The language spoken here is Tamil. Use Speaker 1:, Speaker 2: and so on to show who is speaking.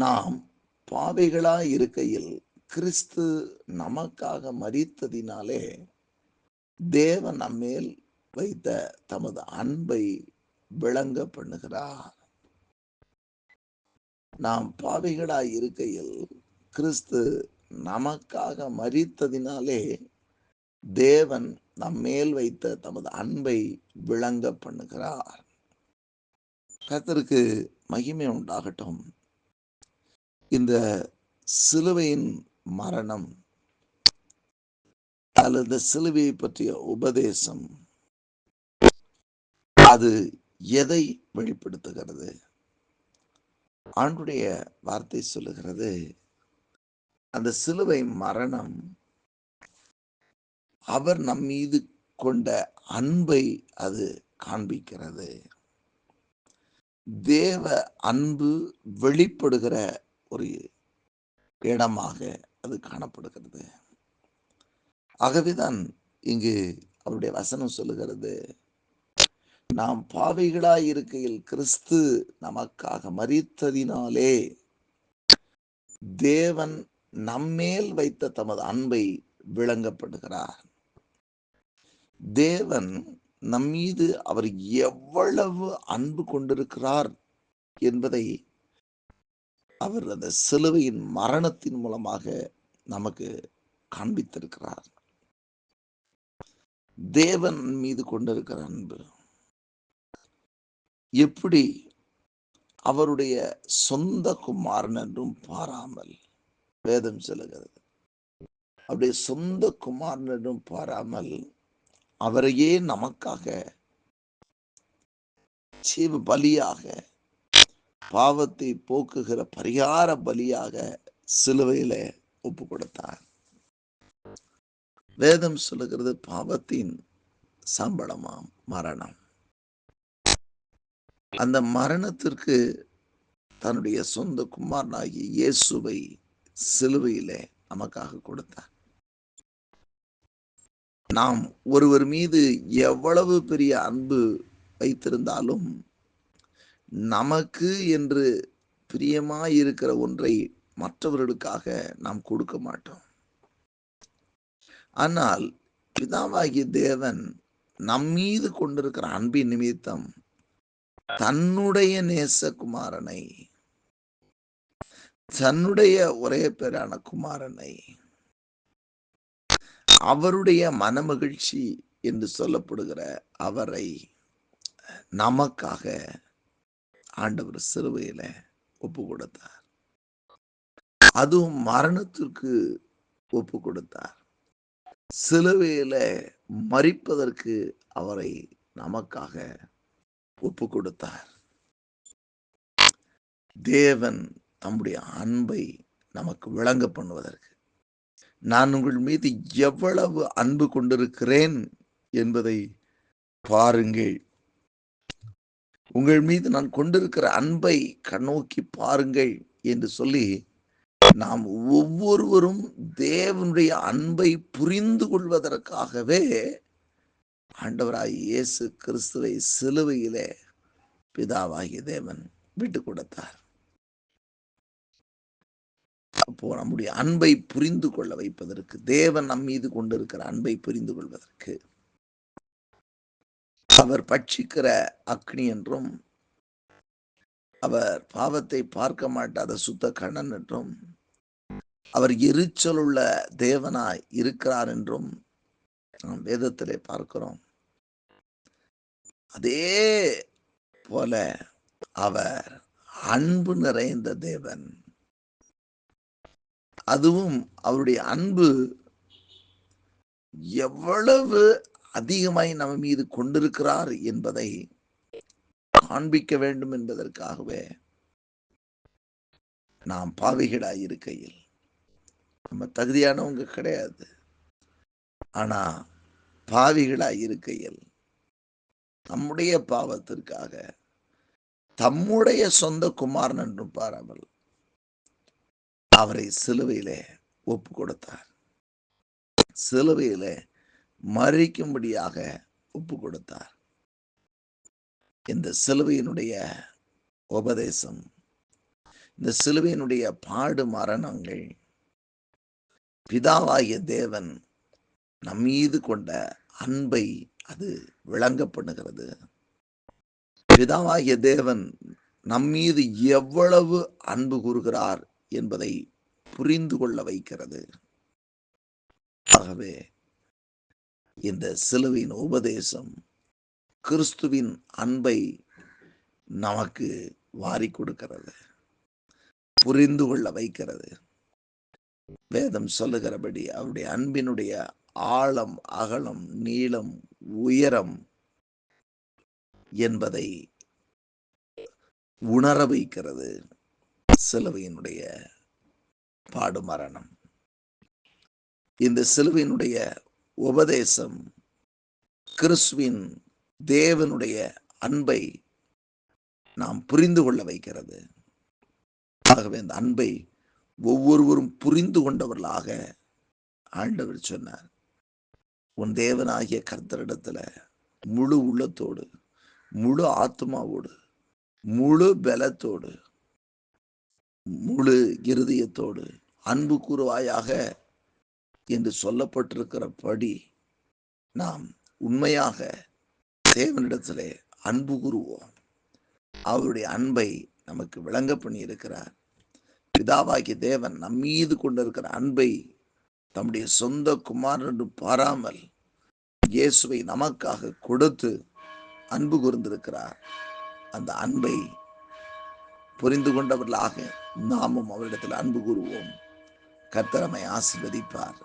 Speaker 1: நாம் பாவிகளாய் இருக்கையில் கிறிஸ்து நமக்காக மறித்ததினாலே தேவன் நம்மேல் வைத்த தமது அன்பை விளங்க பண்ணுகிறார் நாம் பாவிகளாய் இருக்கையில் கிறிஸ்து நமக்காக மறித்ததினாலே தேவன் நம்மேல் வைத்த தமது அன்பை விளங்க பண்ணுகிறார் கர்த்தருக்கு மகிமை உண்டாகட்டும். இந்த சிலுவையின் மரணம் அல்லது சிலுவையை பற்றிய உபதேசம் அது எதை வெளிப்படுத்துகிறது? ஆண்டுடைய வார்த்தை சொல்லுகிறது அந்த சிலுவை மரணம் அவர் நம் மீது கொண்ட அன்பை அது காண்பிக்கிறது. தேவ அன்பு வெளிப்படுகிற ஒரு இடமாக அது காணப்படுகிறது. ஆகவேதான் இங்கு அவருடைய வசனம் சொல்லுகிறது நாம் பாவைகளாய் இருக்கையில் கிறிஸ்து நமக்காக மறித்ததினாலே தேவன் நம்மேல் வைத்த தமது அன்பை விளங்கப்படுகிறார். தேவன் நம்மீது அவர் எவ்வளவு அன்பு கொண்டிருக்கிறார் என்பதை அவர் அந்த சிலுவையின் மரணத்தின் மூலமாக நமக்கு காண்பித்திருக்கிறார். தேவன் மீது கொண்டிருக்கிற அன்பு. எப்படி அவருடைய சொந்த குமாரன் என்றும் பாராமல் வேதம் சொல்லுகிறது. அவருடைய சொந்த குமாரன் என்றும் பாராமல் அவரையே நமக்காக ஜீவ பலியாக பாவத்தை போக்குகிற பரிகார பலியாக சிலுவையில ஒப்பு கொடுத்தார் வேதம் சொல்லுகிறது பாவத்தின் சம்பளமாம் மரணம். அந்த மரணத்திற்கு தன்னுடைய சொந்த குமாரனாகிய இயேசுவை சிலுவையிலே நமக்காக கொடுத்தார். நாம் ஒருவர் மீது எவ்வளவு பெரிய அன்பு வைத்திருந்தாலும் நமக்கு என்று பிரியமாயிருக்கிற ஒன்றை மற்றவர்களுக்காக நாம் கொடுக்க மாட்டோம். ஆனால் பிதாவாகிய தேவன் நம் மீது கொண்டிருக்கிற அன்பின் நிமித்தம் தன்னுடைய நேசகுமாரனை தன்னுடைய ஒரே பேரான குமாரனை அவருடைய மனமகிழ்ச்சி என்று சொல்லப்படுகிற அவரை நமக்காக ஆண்டவர் சிறுவையில ஒப்பு கொடுத்தார் அதுவும் மரணத்திற்கு ஒப்பு கொடுத்தார் சிலுவையில மறிப்பதற்கு அவரை நமக்காக ஒப்பு கொடுத்தார் தேவன் தம்முடைய அன்பை நமக்கு விளங்க பண்ணுவதற்கு. நான் உங்கள் மீது எவ்வளவு அன்பு கொண்டிருக்கிறேன் என்பதை பாருங்கள். உங்கள் மீது நான் கொண்டிருக்கிற அன்பை கண்ணோக்கி பாருங்கள் என்று சொல்லி நாம் ஒவ்வொருவரும் தேவனுடைய அன்பை புரிந்து கொள்வதற்காகவே ஆண்டவராய் இயேசு கிறிஸ்துவை சிலுவையிலே பிதாவாகிய தேவன் விட்டு கொடுத்தார். அப்போ நம்முடைய அன்பை புரிந்து கொள்ள வைப்பதற்கு தேவன் நம் மீது கொண்டிருக்கிற அன்பை புரிந்து கொள்வதற்கு அவர் பட்சிக்கிற அக்னி என்றும் அவர் பாவத்தை பார்க்க மாட்டாத சுத்த கண்ணன் என்றும் அவர் எரிச்சலுள்ள தேவனாய் இருக்கிறார் என்றும் நாம் வேதத்திலே பார்க்கிறோம். அதே போல அவர் அன்பு நிறைந்த தேவன். அதுவும் அவருடைய அன்பு எவ்வளவு அதிகமாய் நம்ம மீது கொண்டிருக்கிறார் என்பதை காண்பிக்க வேண்டும் என்பதற்காகவே நாம் பாவிகளாய் இருக்கையில் நம்ம தகுதியானவங்க கிடையாது. ஆனா பாவிகளாய் இருக்கையில் தம்முடைய பாவத்திற்காக தம்முடைய சொந்த குமாரன் என்றும் பாராமல் அவரை சிலுவையிலே ஒப்பு கொடுத்தார் சிலுவையிலே மறிக்கும்படியாக ஒப்பு கொடுத்தார். இந்த சிலுவையினுடைய உபதேசம் இந்த சிலுவையினுடைய பாடு மரணங்கள் பிதாவாகிய தேவன் நம் மீது கொண்ட அன்பை அது விளங்கப்படுகிறது. பிதாவாகிய தேவன் நம் மீது எவ்வளவு அன்பு கூறுகிறார் என்பதை புரிந்து கொள்ள வைக்கிறது. ஆகவே இந்த சிலுவையின் உபதேசம் கிறிஸ்துவின் அன்பை நமக்கு வாரி கொடுக்கிறது புரிந்து கொள்ள வைக்கிறது. வேதம் சொல்லுகிறபடி அவருடைய அன்பினுடைய ஆழம் அகலம் நீளம் உயரம் என்பதை உணர வைக்கிறது சிலுவையினுடைய பாடுமரணம். இந்த சிலுவையினுடைய உபதேசம். கிறிஸ்துவின் தேவனுடைய அன்பை நாம் புரிந்து கொள்ள வைக்கிறது. ஆகவே அந்த அன்பை ஒவ்வொருவரும் புரிந்து கொண்டவர்களாக ஆண்டவர் சொன்னார். உன் தேவனாகிய கர்த்தரிடத்துல முழு உள்ளத்தோடு முழு ஆத்மாவோடு முழு பலத்தோடு முழு இருதயத்தோடு அன்பு கூறுவாயாக என்று சொல்லப்பட்டிருக்கிறபடி நாம் உண்மையாக தேவனிடத்திலே அன்பு கூறுவோம். அவருடைய அன்பை நமக்கு விளங்க பண்ணி இருக்கிறார் பிதாவாகிய தேவன் நம் மீது கொண்டிருக்கிற அன்பை தம்முடைய சொந்த குமாரன் பாராமல் இயேசுவை நமக்காக கொடுத்து அன்பு கூர்ந்திருக்கிறார். அந்த அன்பை புரிந்து கொண்டவர்களாக நாமும் அவரிடத்தில் அன்பு கூறுவோம். கர்த்தரமை ஆசிர்வதிப்பார்.